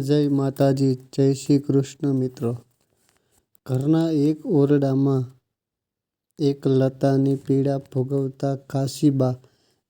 જય માતાજી, જય શ્રી કૃષ્ણ મિત્રો ઘરના એક ઓરડામાં એક લતાની પીડા ભોગવતા કાશીબા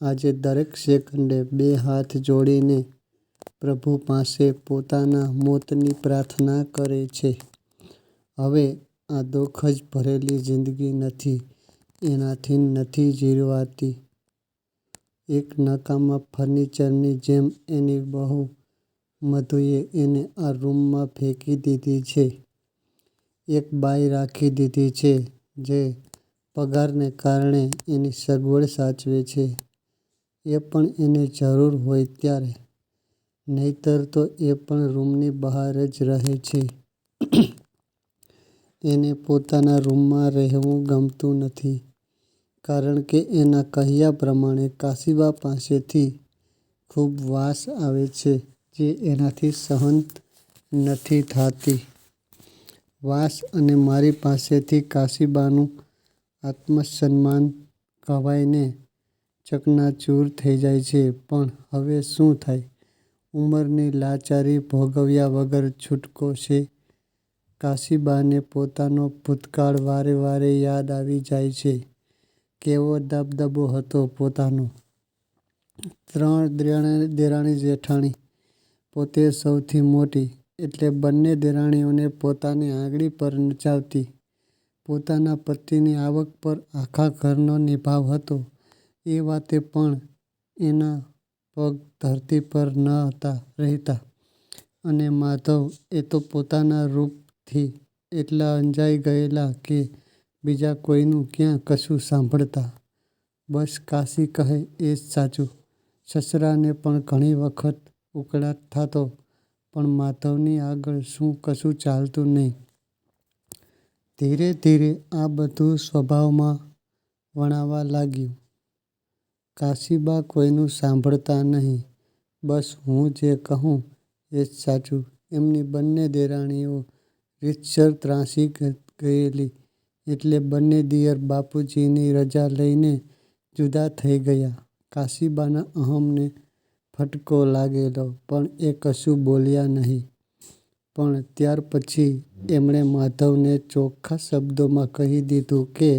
આજે દરેક સેકન્ડે બે હાથ જોડીને પ્રભુ પાસે પોતાના મોતની પ્રાર્થના કરે છે. હવે આ દુઃખ જ ભરેલી જિંદગી નથી, એનાથી નથી જીરવાતી એક નકામા ફર્નિચરની જેમ એની વહુ મધુએ એને આ રૂમમાં ફેંકી દીધી છે. એક બાઈ રાખી દીધી છે જે પગારને કારણે એની સગવડ સાચવે છે એ પણ એને જરૂર હોય ત્યારે, નહીંતર તો એ પણ રૂમની બહાર જ રહે છે. એને પોતાના રૂમમાં રહેવું ગમતું નથી કારણ કે એના કહ્યા પ્રમાણે કાશીબા પાસેથી ખૂબ વાસ આવે છે જે એનાથી સહન નથી થાતી. વાસ અને મારી પાસેથી કાશીબાનું આત્મસન્માન ઘવાઈને ચકનાચૂર થઈ જાય છે પણ હવે શું થાય? ઉંમરની લાચારી ભોગવ્યા વગર છૂટકો છે? કાશીબાને પોતાનો ભૂતકાળ વારે વારે યાદ આવી જાય છે. કેવો દબદબો હતો પોતાનો! ત્રણ દેરાણી-જેઠાણી, પોતે સૌથી મોટી એટલે બંને દેરાણીઓને પોતાની આંગળી પર નચાવતી. પોતાના પતિની આવક પર આખા ઘરનો નિભાવ હતો એ વાતે પણ એના પગ ધરતી પર ન હતા રહેતા અને માધવ એ તો પોતાના રૂપથી એટલા અંજાઈ ગયેલા કે બીજા કોઈનું ક્યાં કશું સાંભળતા. બસ કાશી કહે એ જ સાચું. સસરાને પણ ઘણી વખત ઉકળાટ થતો, પણ માધવની આગળ શું કશું ચાલતું નહીં. ધીરે ધીરે આ બધું સ્વભાવમાં વણાવા લાગ્યું. કાશીબા કોઈનું સાંભળતા નહીં. બસ હું જે કહું એ જ સાચું. એમની બંને દેરાણીઓ રીતસર ત્રાસી ગયેલી એટલે બંને દિયર બાપુજીની રજા લઈને જુદા થઈ ગયા. કાશીબાના અહમને ફટકો લાગેલો, પણ એ કશું બોલ્યા નહીં પણ ત્યાર પછી એમણે માધવને ચોખ્ખા શબ્દોમાં કહી દીધું કે,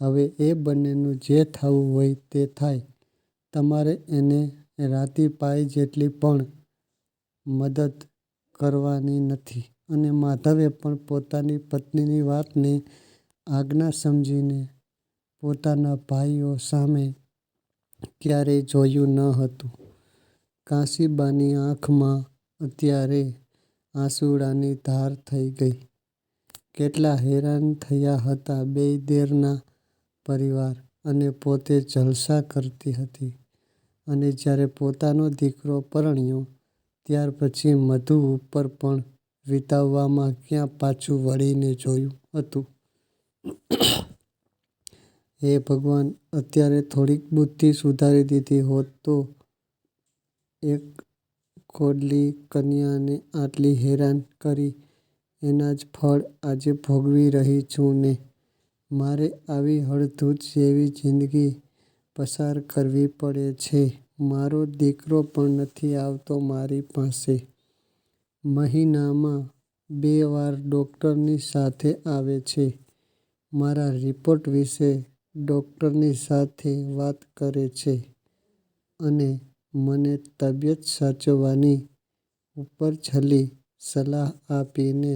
હવે એ બંનેનું જે થવું હોય તે થાય. તમારે એને રાતી પાઈ જેટલી પણ મદદ કરવાની નથી અને માધવે પણ પોતાની પત્નીની વાતને આજ્ઞા સમજીને પોતાના ભાઈઓ સામે ક્યારેય જોયું ન હતું. કાશીબાની આંખમાં અત્યારે આંસુડાની ધાર થઈ ગઈ. કેટલા હેરાન થયા હતા બેય દેરના પરિવાર અને પોતે જલસા કરતી હતી અને જ્યારે પોતાનો દીકરો પરણ્યો, ત્યાર પછી મધુ ઉપર પણ વિતાવવામાં ક્યાં પાછું વળીને જોયું હતું? હે ભગવાન! અત્યારે થોડીક બુદ્ધિ સુધારી દીધી હોત તો! એક ખોડલી કન્યાને આટલી હેરાન કરી એના જ ફળ આજે ભોગવી રહી છું ને મારે આવી હળધૂત જેવી જિંદગી પસાર કરવી પડે છે. મારો દીકરો પણ નથી આવતો મારી પાસે. મહિનામાં બે વાર ડૉક્ટરની સાથે આવે છે. મારા રિપોર્ટ વિશે ડૉક્ટરની સાથે વાત કરે છે અને મને તબિયત સાચવવાની ઉપરછલ્લી સલાહ આપીને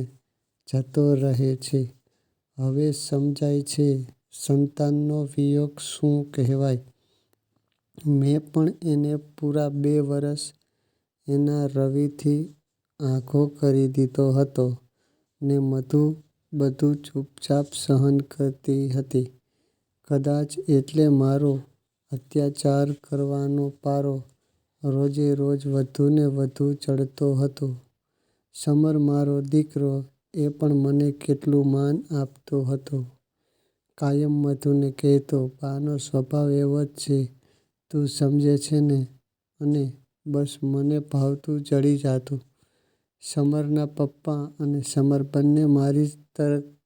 જતો રહે છે. હવે સમજાય છે, સંતાનનો વિયોગ શું કહેવાય. મેં પણ એને પૂરા બે વરસ એના રવિથી આઘો કરી દીધો હતો ને મધુ બધું ચૂપચાપ સહન કરતી હતી. કદાચ એટલે મારો અત્યાચાર કરવાનો પારો રોજે રોજ વધુને વધુ ચડતો હતો. સમર મારો દીકરો એ પણ મને કેટલું માન આપતો હતો. કાયમ મધુને કહેતો, બાનો સ્વભાવ એવો જ છે તું સમજે છે ને અને બસ મને ભાવતું ચડી જાતું. સમરના પપ્પા અને સમર બંને મારી જ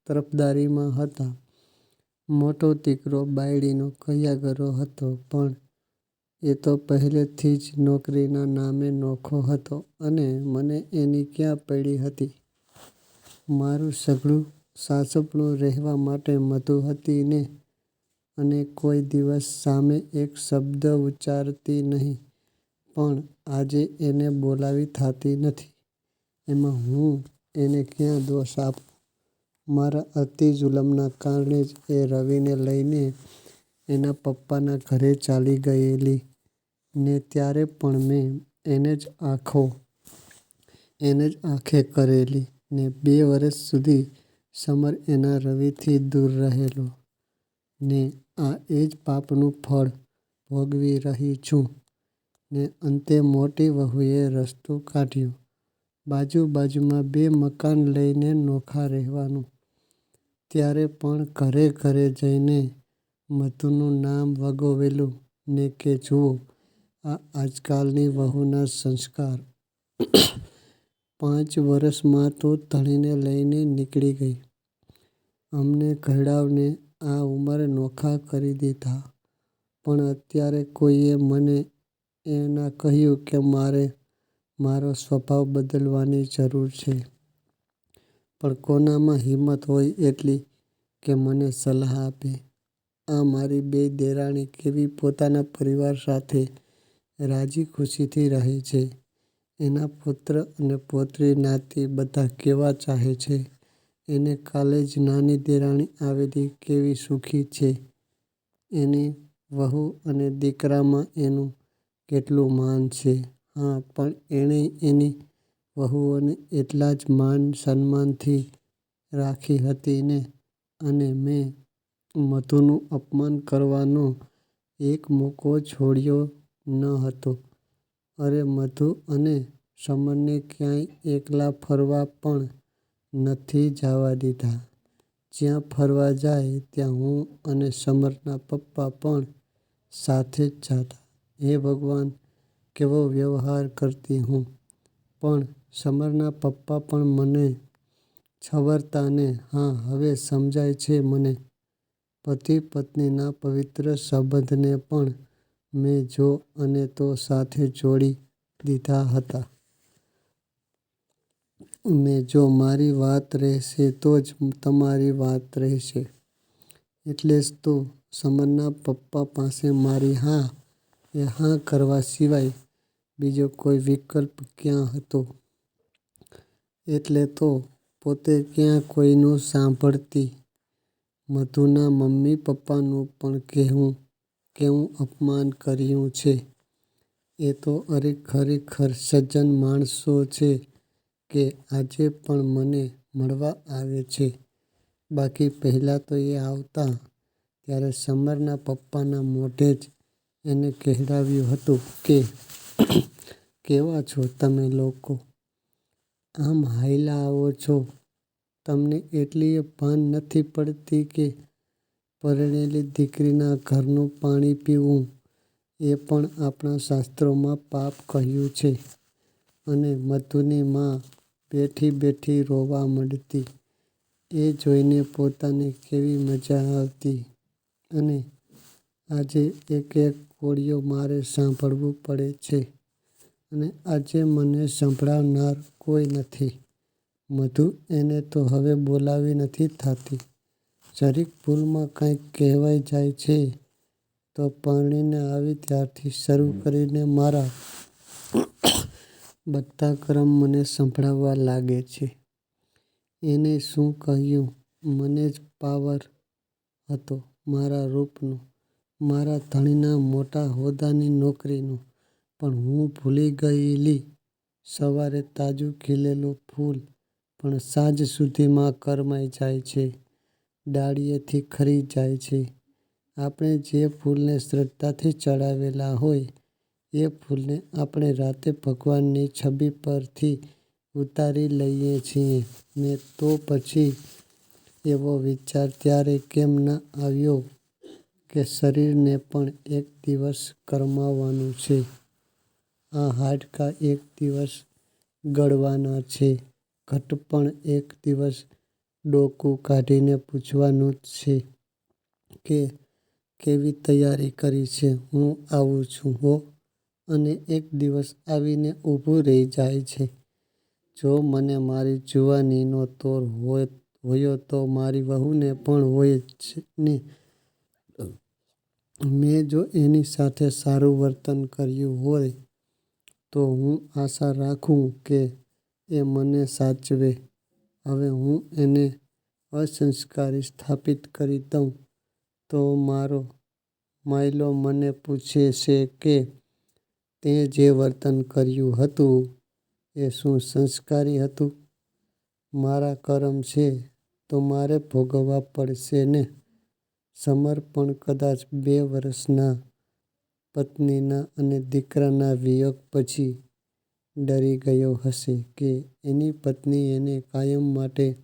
તરફદારીમાં હતા. મોટો દીકરો બાયડીનો કર્યાગરો હતો પણ એ તો પહેલેથી જ નોકરીના નામે નોખો હતો અને મને એની ક્યાં પડી હતી? મારું સઘળું સાસપણું રહેવા માટે મધુ હતી ને અને કોઈ દિવસ સામે એક શબ્દ ઉચ્ચારતી નહીં, પણ આજે એને બોલાવી થાતી નથી. એમાં હું એને ક્યાં દોષ આપું? મારા અતિ જુલમના કારણે જ એ રવિને લઈને એના પપ્પાના ઘરે ચાલી ગયેલી ને ત્યારે પણ મેં એને જ આંખો, એને જ આંખે કરેલી ને બે વરસ સુધી સમર એના રવિથી દૂર રહેલો ને આ એ જ પાપનું ફળ ભોગવી રહી છું ને અંતે મોટી વહુએ રસ્તો કાઢ્યો બાજુ બાજુમાં બે મકાન લઈને નોખા રહેવાનું. ત્યારે પણ ઘરે ઘરે જઈને મધુનું નામ વગોવેલું ને કે જુઓ આ આજકાલની વહુના સંસ્કાર. પાંચ વરસમાં તો ધણીને લઈને નીકળી ગઈ. અમને ઘરડાને આ ઉંમરે નોખા કરી દીધા પણ અત્યારે કોઈએ મને એના કહ્યું કે મારે મારો સ્વભાવ બદલવાની જરૂર છે. પણ કોનામાં હિંમત હોય એટલી કે મને સલાહ આપે? આ મારી બેય દેરાણી કેવી પોતાના પરિવાર સાથે રાજીખુશીથી રહે છે? એના પુત્ર અને પૌત્રી નાતી બધા કેવા ચાહે છે એને? કાલે જ નાની દેરાણી આવેલી કેવી સુખી છે? એની વહુ અને દીકરામાં એનું કેટલું માન છે? હા, પણ એણે એની વહુઓને એટલા જ માન સન્માનથી રાખી હતી ને અને મેં મધુનું અપમાન કરવાનો એક મોકો છોડ્યો ન હતો. અરે મધુ અને સમરને ક્યાંય એકલા ફરવા પણ નથી જાવા દીધા. જ્યાં ફરવા જાય ત્યાં હું અને સમરના પપ્પા પણ સાથે જ જાતા. હે ભગવાન! કેવો વ્યવહાર કરતી હું! પણ સમરના પપ્પા પણ મને છવરતા ને હા, હવે સમજાય છે મને. પતિ પત્નીના પવિત્ર સંબંધને પણ મેં જો અને તો સાથે જોડી દીધા હતા. ને જો મારી વાત રહેશે તો જ તમારી વાત રહેશે. એટલે જ તો સમરના પપ્પા પાસે મારી હા, એ હા કરવા સિવાય બીજો કોઈ વિકલ્પ ક્યાં હતો? એટલે તો પોતે ક્યાં કોઈનું સાંભળતી. મધુના મમ્મી પપ્પાનું પણ કેવું કેવું અપમાન કર્યું છે. એ તો અરે ખરેખર સજ્જન માણસો છે કે આજે પણ મને મળવા આવે છે. બાકી પહેલાં તો એ આવતા, ત્યારે સમરના પપ્પાના મોઢે જ એને કહેવડાવ્યું હતું કે, કેવા છો તમે લોકો? આમ હાયલા આવો છો? તમને એટલીયે ભાન નથી પડતી કે પરણેલી દીકરીના ઘરનું પાણી પીવું એ પણ આપણા શાસ્ત્રોમાં પાપ કહ્યું છે. અને મધુની મા બેઠી બેઠી રોવા મળતી એ જોઈને પોતાને કેવી મજા આવતી અને આજે એક એક કોળીઓ મારે સાંભળવું પડે છે અને આજે મને સંભળાવનાર કોઈ નથી. મધુ એને તો હવે બોલાવી નથી થાતી. જરીક ભૂલમાં કાંઈક કહેવાઈ જાય છે તો પરણીને આવી ત્યારથી શરૂ કરીને મારા બધા ક્રમ મને સંભળાવવા લાગે છે. એને શું કહ્યું? મને જ પાવર હતો મારા રૂપનો, મારા ધણીના મોટા હોદ્દાની નોકરીનો પણ હું ભૂલી ગયેલી. સવારે તાજું ખીલેલું ફૂલ પણ સાંજ સુધીમાં કરમાઈ જાય છે, ડાળીએથી ખરી જાય છે. આપણે જે ફૂલને શ્રદ્ધાથી ચડાવેલા હોય, એ ફૂલને આપણે રાતે ભગવાનની છબી પરથી ઉતારી લઈએ છીએ ને તો પછી એવો વિચાર ત્યારે કેમ ન આવ્યો કે શરીરને પણ એક દિવસ કરમાવાનું છે. આ હાડકાં એક દિવસ ગળવાના છે. ઘડપણ એક દિવસ ડોકું કાઢીને પૂછવાનું જ છે કે કેવી તૈયારી કરી છે હું આવું છું હો અને એક દિવસ આવીને ઊભું રહી જાય છે. જો મને મારી જુવાનીનો તોર હોયો તો મારી વહુને પણ હોય જ ને! મેં જો એની સાથે સારું વર્તન કર્યું હોય તો હું આશા રાખું કે એ મને સાચવે. હવે હું એને અસંસ્કારી સ્થાપિત કરી દઉં તો મારો માયલો મને પૂછે છે કે તે જે વર્તન કર્યું હતું એ શું સંસ્કારી હતું? મારા કર્મ છે તો મારે ભોગવવા પડશે ને! સમર્પણ કદાચ બે વર્ષના પત્નીના અને દીકરાના વિયોગ પછી ડરી ગયો હશે કે એની પત્ની એને કાયમ માટે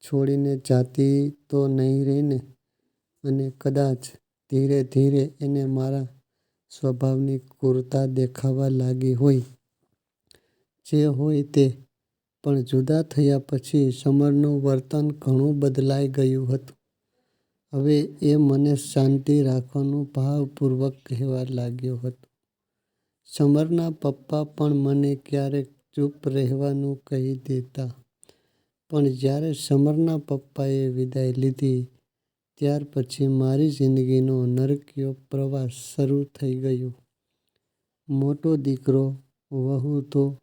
છોડીને જાતી તો નહીં રહે અને કદાચ ધીરે ધીરે એને મારા સ્વભાવની ક્રૂરતા દેખાવા લાગી હોય. જે હોય તે, પણ જુદા થયા પછી સમરનું વર્તન ઘણું બદલાઈ ગયું હતું. હવે એ મને શાંતિ રાખવાનું ભાવપૂર્વક કહેવા લાગ્યો હતો. સમરના પપ્પા પણ મને ક્યારેક ચૂપ રહેવાનું કહી દેતા. પણ જ્યારે સમરના પપ્પાએ વિદાય લીધી ત્યાર પછી મારી જિંદગીનો નરકીયો પ્રવાસ શરૂ થઈ ગયો. મોટો દીકરો, વહુ તો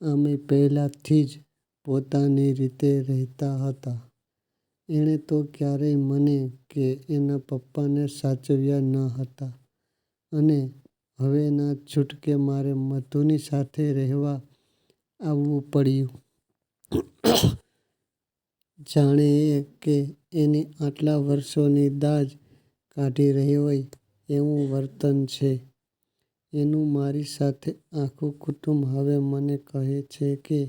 અમે પહેલાંથી જ પોતાની રીતે રહેતા હતા. એણે તો ક્યારેય મને કે એના પપ્પાને સાચવ્યા ન હતા અને હવેના છૂટકે મારે મધુની સાથે રહેવા આવવું પડ્યું. જાણે કે એની આટલા વર્ષોની દાજ કાઢી રહી હોય એવું વર્તન છે એનું મારી સાથે. આખું કુટુંબ હવે મને કહે છે કે,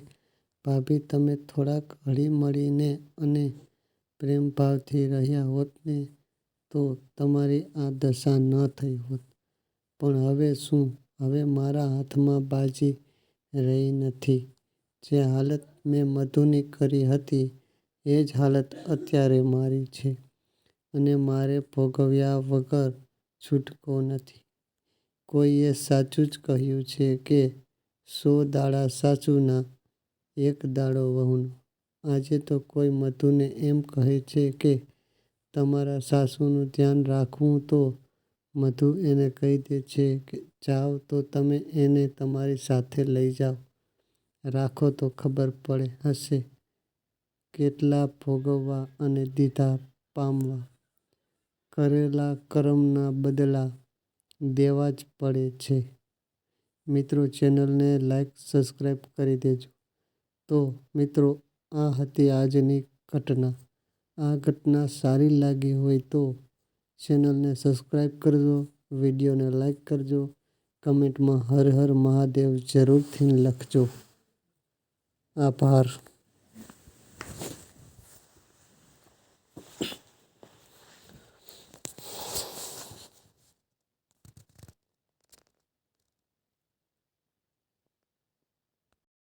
ભાભી, તમે થોડાક હળીમળીને અને પ્રેમભાવથી રહ્યા હોત ને તો તમારી આ દશા ન થઈ હોત. પણ હવે શું? હવે મારા હાથમાં બાજી રહી નથી. જે હાલત મેં મધુની કરી હતી એ જ હાલત અત્યારે મારી છે અને મારે ભોગવ્યા વગર છૂટકો નથી. કોઈએ સાચું જ કહ્યું છે કે સો દાડા સાસુના, એક દાડો વહુનો. આજે તો કોઈ મધુને એમ કહે છે કે તમારા સાસુનું ધ્યાન રાખવું તો મધુ એને કહી દે છે કે જાઓ તો તમે એને તમારી સાથે લઈ જાઓ રાખો તો ખબર પડે હશે કેટલા ભોગવવા અને દીધા પામવા. કરેલા કરમના બદલા દેવા જ પડે છે. મિત્રો ચેનલને લાઈક, સબસ્ક્રાઈબ કરી દેજો. તો મિત્રો આ હતી આજની ઘટના. આ ઘટના સારી લાગી હોય તો ચેનલને સબસ્ક્રાઈબ કરજો, વિડીયોને લાઈક કરજો, કમેન્ટમાં હર હર મહાદેવ જરૂરથી લખજો. આભાર.